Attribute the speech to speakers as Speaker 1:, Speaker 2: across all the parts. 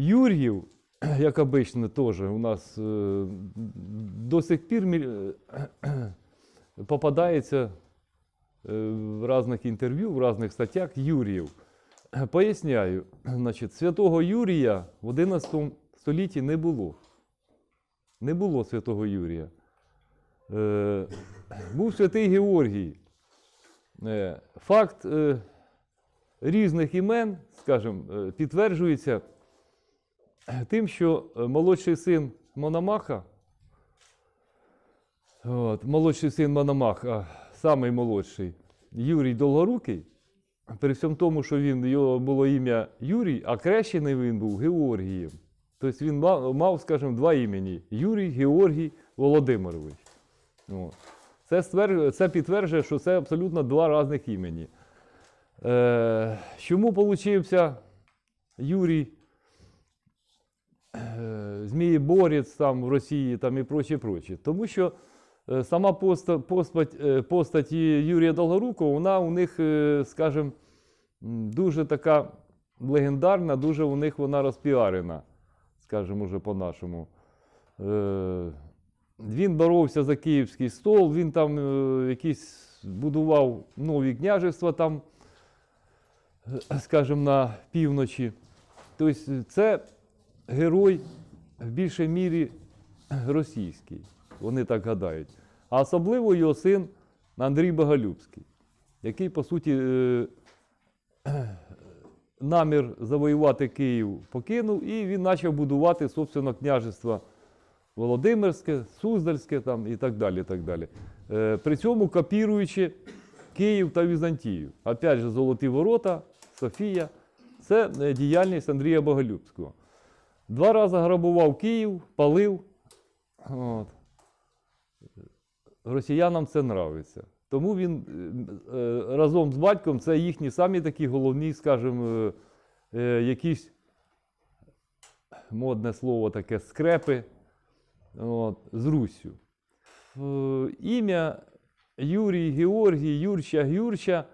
Speaker 1: Юр'їв, як обично, теж у нас е, до сих пір попадається е, в різних інтерв'ю, в різних статтях Юріїв. Поясняю, значить, святого Юрія в 11 столітті не було. Не було святого Юрія. Е, був святий Георгій. Е, факт е, різних імен, скажімо, е, підтверджується тим, що е, молодший син Мономаха, от, молодший син Мономаха, самий молодший, Юрій Долгорукий, при всьому тому, що він, його було ім'я Юрій, а крещений він був Георгієм. Тобто він мав, скажімо, два імені Юрій Георгій Володимирович. От. Це, стверджує, це підтверджує, що це абсолютно два різних імені. Е, чому получився Юрій Змієборець там в Росії там, і прочі, прочі? Тому що е, сама поста, постать, е, постать Юрія Долгорукого, вона у них, е, скажімо, дуже така легендарна, дуже у них вона розпіарена, скажімо, уже по-нашому. Він боровся за київський стол, він там якісь будував нові княжества там, скажімо, на півночі. Тобто це герой в більшій мірі російський, вони так гадають. А особливо його син Андрій Боголюбський, який, по суті, е, намір завоювати Київ покинув, і він почав будувати, собственно, княжество Володимирське, Суздальське там, і так далі. так далі. Е, При цьому копіруючи Київ та Візантію. Опять же, Золоті Ворота, Софія. Це е, діяльність Андрія Боголюбського. Два рази грабував Київ, палив. От. Росіянам це нравиться. Тому він е, е, разом з батьком це їхні самі такі головні, скажімо, е, якісь модне слово таке скрепи от, з Руссю. Ім'я Юрій Георгій, Юрча, Гюрча,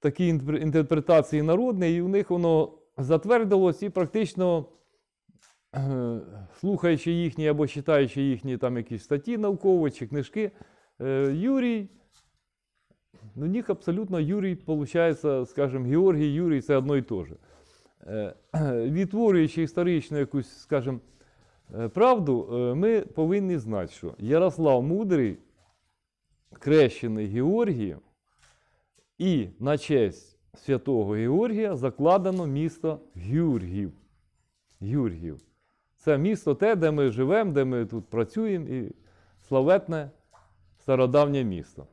Speaker 1: такі інтерпретації народні, і у них воно затвердилось і практично. Е, Слухаючи їхні або читаючи їхні там якісь статті наукові чи книжки, е, Юрій, ну, у них абсолютно Юрій, виходить, скажімо, Георгій, Юрій це одно і те же. Е, Відтворюючи історичну якусь, скажімо, правду, ми повинні знати, що Ярослав Мудрий, крещений Георгієм, і на честь святого Георгія закладено місто Гюргів. Гюргів. Це місто те, де ми живемо, де ми тут працюємо, і славетне стародавнє місто.